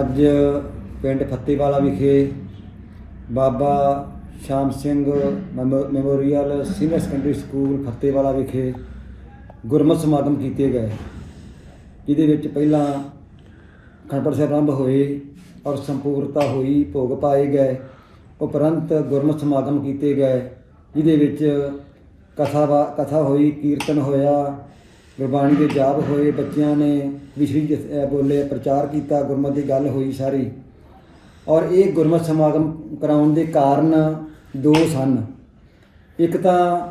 ਅੱਜ ਪਿੰਡ ਫੱਤੇਵਾਲਾ ਵਿਖੇ Baba Sham Singh memo- memorial senior secondary school Fattewala ਵਿਖੇ ਗੁਰਮਤਿ ਸਮਾਗਮ ਕੀਤੇ ਗਏ। ਜਿਹਦੇ ਵਿੱਚ ਪਹਿਲਾਂ ਖੰਡਪੜ ਸਾਹਿਬ ਆਰੰਭ ਹੋਏ ਔਰ ਸੰਪੂਰਨਤਾ ਹੋਈ, ਭੋਗ ਪਾਏ ਗਏ। ਉਪਰੰਤ ਗੁਰਮਤਿ ਸਮਾਗਮ ਕੀਤੇ ਗਏ, ਜਿਹਦੇ ਵਿੱਚ ਕਥਾ ਵਾ- ਕਥਾ ਹੋਈ, ਕੀਰਤਨ ਹੋਇਆ ਗੁਰਬਾਣੀ ਦੇ ਜਾਪ ਹੋਏ, ਬੱਚਿਆਂ ਨੇ ਵਿਸ਼ਰੀ ਜਥ- ਅਹ, ਬੋਲੇ, ਪ੍ਰਚਾਰ ਕੀਤਾ, ਗੁਰਮਤਿ ਦੀ ਗੱਲ ਹੋਈ ਸਾਰੀ। ਔਰ ਇਹ ਗੁਰਮਤਿ ਸਮਾਗਮ ਕਰਾਉਣ ਦੇ ਕਾਰਨ ਦੋ ਸਨ। ਇੱਕ ਤਾਂ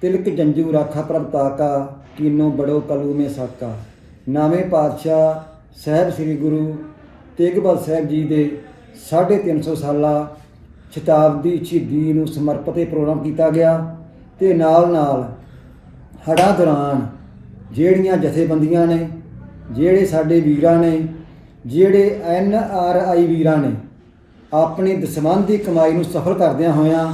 ਤਿਲਕ ਜੰਜੂ ਰਾਖਾ ਪ੍ਰਭਤਾਕਾ ਕੀਨੋ ਬੜੋ ਕਲੂ ਮੇ ਸਾਕਾ। ਨਾਵੇਂ ਪਾਤਸ਼ਾਹ ਸਾਹਿਬ ਸ੍ਰੀ ਗੁਰੂ ਤੇਗ ਬਹਾਦਰ ਸਾਹਿਬ ਜੀ ਦੇ 350 ਸਾਲਾ ਸ਼ਤਾਬਦੀ ਸ਼ਹੀਦੀ ਨੂੰ ਸਮਰਪਿਤ ਇਹ ਪ੍ਰੋਗਰਾਮ ਕੀਤਾ ਗਿਆ ਤੇ ਨਾਲ ਨਾਲ ਹੜ੍ਹਾਂ ਦੌਰਾਨ ਜਿਹੜੀਆਂ ਜਥੇਬੰਦੀਆਂ ਨੇ, ਜਿਹੜੇ ਸਾਡੇ ਵੀਰਾਂ ਨੇ, ਜਿਹੜੇ ਐਨ ਆਰ ਆਈ ਵੀਰਾਂ ਨੇ, ਆਪਣੀ ਦਸਵੰਧ ਦੀ ਕਮਾਈ ਨੂੰ ਸਫਲ ਕਰਦਿਆਂ ਹੋਇਆਂ,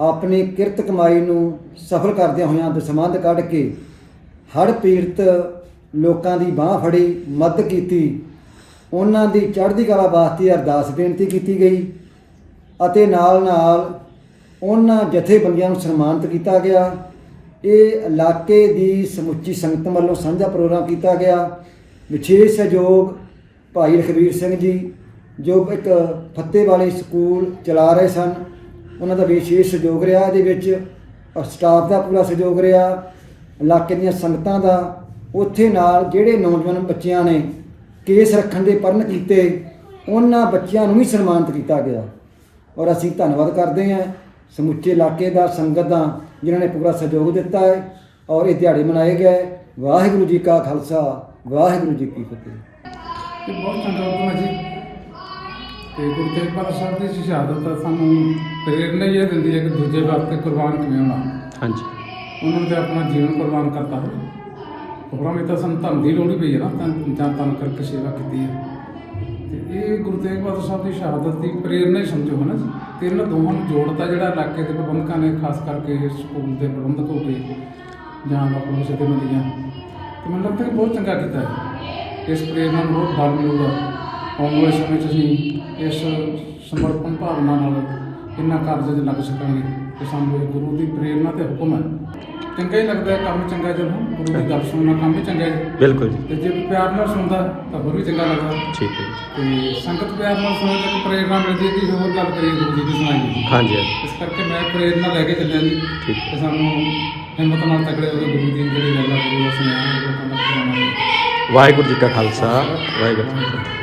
ਆਪਣੀ ਕਿਰਤ ਕਮਾਈ ਨੂੰ ਸਫਲ ਕਰਦਿਆਂ ਹੋਇਆਂ ਦਸਵੰਧ ਕੱਢ ਕੇ ਹੜ੍ਹ ਪੀੜਤ ਲੋਕਾਂ ਦੀ ਬਾਹ ਫੜੀ, ਮਦਦ ਕੀਤੀ, ਉਹਨਾਂ ਦੀ ਚੜ੍ਹਦੀ ਕਲਾ ਵਾਸਤੇ ਅਰਦਾਸ ਬੇਨਤੀ ਕੀਤੀ ਗਈ ਅਤੇ ਨਾਲ ਨਾਲ ਉਹਨਾਂ ਜਥੇਬੰਦੀਆਂ ਨੂੰ ਸਨਮਾਨਿਤ ਕੀਤਾ ਗਿਆ। ਇਹ ਇਲਾਕੇ ਦੀ ਸਮੁੱਚੀ ਸੰਗਤ ਵੱਲੋਂ ਸਾਂਝਾ ਪ੍ਰੋਗਰਾਮ ਕੀਤਾ ਗਿਆ। ਵਿਸ਼ੇਸ਼ ਸਹਿਯੋਗ ਭਾਈ ਲਖਵੀਰ ਸਿੰਘ ਜੀ, ਜੋ ਇੱਕ ਫੱਤੇ ਵਾਲੇ ਸਕੂਲ ਚਲਾ ਰਹੇ ਸਨ। ਉਹਨਾਂ ਦਾ ਵਿਸ਼ੇਸ਼ ਸਹਿਯੋਗ ਰਿਹਾ। ਇਹਦੇ ਵਿੱਚ ਸਟਾਫ ਦਾ ਪੂਰਾ ਸਹਿਯੋਗ ਰਿਹਾ। ਇਲਾਕੇ ਦੀਆਂ ਸੰਗਤਾਂ ਦਾ ਉੱਥੇ ਨਾਲ ਜਿਹੜੇ ਨੌਜਵਾਨ ਬੱਚਿਆਂ ਨੇ ਕੇਸ ਰੱਖਣ ਦੇ ਪਰਨ ਕੀਤੇ, ਉਹਨਾਂ ਬੱਚਿਆਂ ਨੂੰ ਵੀ ਸਨਮਾਨਿਤ ਕੀਤਾ ਗਿਆ। ਔਰ ਅਸੀਂ ਧੰਨਵਾਦ ਕਰਦੇ ਹਾਂ। ਸਮੁੱਚੇ ਇਲਾਕੇ ਦਾ ਸੰਗਤ ਦਾ ਜਿਨ੍ਹਾਂ ਨੇ ਪੂਰਾ ਸਹਿਯੋਗ ਦਿੱਤਾ ਹੈ ਔਰ ਇਹ ਦਿਹਾੜੇ ਮਨਾਏ ਗਏ। ਵਾਹਿਗੁਰੂ ਜੀ ਕਾ ਖਾਲਸਾ ਵਾਹਿਗੁਰੂ ਜੀ ਕੀ ਫਤਿਹ। ਇਹ ਬਹੁਤ ਹੈ ਜੀ। ਤੇ ਗੁਰੂ ਤੇਗ ਬਹਾਦਰ ਸਾਹਿਬ ਦੀ ਸ਼ਹਾਦਤ ਤਾਂ ਸਾਨੂੰ ਪ੍ਰੇਰਨਾ ਹੀ ਇਹ ਦਿੰਦੀ ਹੈ ਕਿ ਦੂਜੇ ਵਾਸਤੇ ਕੁਰਬਾਨ ਕਿਵੇਂ ਹੋਣਾ। ਹਾਂਜੀ। ਉਹਨਾਂ ਨੇ ਤਾਂ ਆਪਣਾ ਜੀਵਨ ਕੁਰਬਾਨ ਕਰਤਾ। ਹੈ ਪ੍ਰੋਗਰਾਮ ਇਹ ਤਾਂ ਸਾਨੂੰ ਧਰਮ ਦੀ ਲੋੜ ਹੀ ਪਈ ਹੈ ਨਾ ਤਾਂ ਜਾਂ ਤਨ ਕਰਕੇ ਸੇਵਾ ਕੀਤੀ ਹੈ। ਤੇ ਇਹ ਗੁਰੂ ਤੇਗ ਬਹਾਦਰ ਸਾਹਿਬ ਦੀ ਸ਼ਹਾਦਤ ਦੀ ਪ੍ਰੇਰਨਾ ਹੀ ਸਮਝੋ ਹੈ ਨਾ ਜੀ। ਤੇ ਇਹਨਾਂ ਦੋਹਾਂ ਨੂੰ ਜੋੜਤਾ ਜਿਹੜਾ ਇਲਾਕੇ ਦੇ ਪ੍ਰਬੰਧਕਾਂ ਨੇ, ਖਾਸ ਕਰਕੇ ਸਕੂਲ ਦੇ ਪ੍ਰਬੰਧਕ ਹੋ ਗਏ ਜਾਂ ਆਪਣਾ ਜਥੇਬੰਦੀਆਂ ਤੇ ਮੈਨੂੰ ਲੱਗਦਾ ਕਿ ਬਹੁਤ ਚੰਗਾ ਕੀਤਾ ਹੈ ਇਸ ਪ੍ਰੇਰਨਾ ਨੂੰ ਬਹੁਤ ਬਲ ਮਿਲੂਗਾ। ਆਉਣ ਵਾਲੇ ਸਮੇਂ 'ਚ ਅਸੀਂ ਇਸ ਸਮਰਪਣ ਭਾਵਨਾ ਨਾਲ ਇਹਨਾਂ ਕਾਰਜਾਂ 'ਚ ਲੱਗ ਸਕਾਂਗੇ। ਤੇ ਸਾਨੂੰ ਇਹ ਗੁਰੂ ਦੀ ਪ੍ਰੇਰਨਾ ਤੇ ਹੁਕਮ ਹੈ। ਚੰਗਾ ਹੀ ਲੱਗਦਾ ਹੈ ਕੰਮ ਚੰਗਾ ਜਦੋਂ ਗੁਰੂ ਦੀ ਗੱਲ ਸੁਣਨਾ ਕੰਮ ਵੀ ਚੰਗਾ ਹੈ ਬਿਲਕੁਲ ਜੀ। ਤੇ ਜੇ ਕੋਈ ਪਿਆਰ ਨਾਲ ਸੁਣਦਾ ਤਾਂ ਹੋਰ ਵੀ ਚੰਗਾ ਲੱਗਦਾ। ਠੀਕ ਹੈ ਜੀ। ਤੇ ਸੰਗਤ ਪਿਆਰ ਨਾਲ ਸੁਣੇ ਤਾਂ ਇੱਕ ਪ੍ਰੇਰਨਾ ਮਿਲਦੀ ਹੈ ਕਿ ਹੋਰ ਗੱਲ ਕਰੀਏ ਗੁਰੂ ਜੀ ਦੀ ਸੁਣਾਈਏ ਹਾਂਜੀ ਹਾਂਜੀ। ਇਸ ਕਰਕੇ ਮੈਂ ਪ੍ਰੇਰਨਾ ਲੈ ਕੇ ਚੱਲਿਆ ਜੀ। ਠੀਕ ਤੇ ਸਾਨੂੰ ਹਿੰਮਤ ਨਾਲ ਤਕੜੇ ਹੋ ਕੇ ਗੁਰੂ ਦੀ ਜਿਹੜੀ ਗੱਲ ਆ ਗੁਰੂ ਦਾ ਸੁਣਿਆ ਉਹ ਲੋਕਾਂ ਤੱਕ ਪਹੁੰਚਾਉਣਾ ਵਾਹਿਗੁਰੂ ਜੀ ਕਾ ਖਾਲਸਾ ਵਾਹਿਗੁਰੂ ਜੀ ਕੀ ਫਤਿਹ।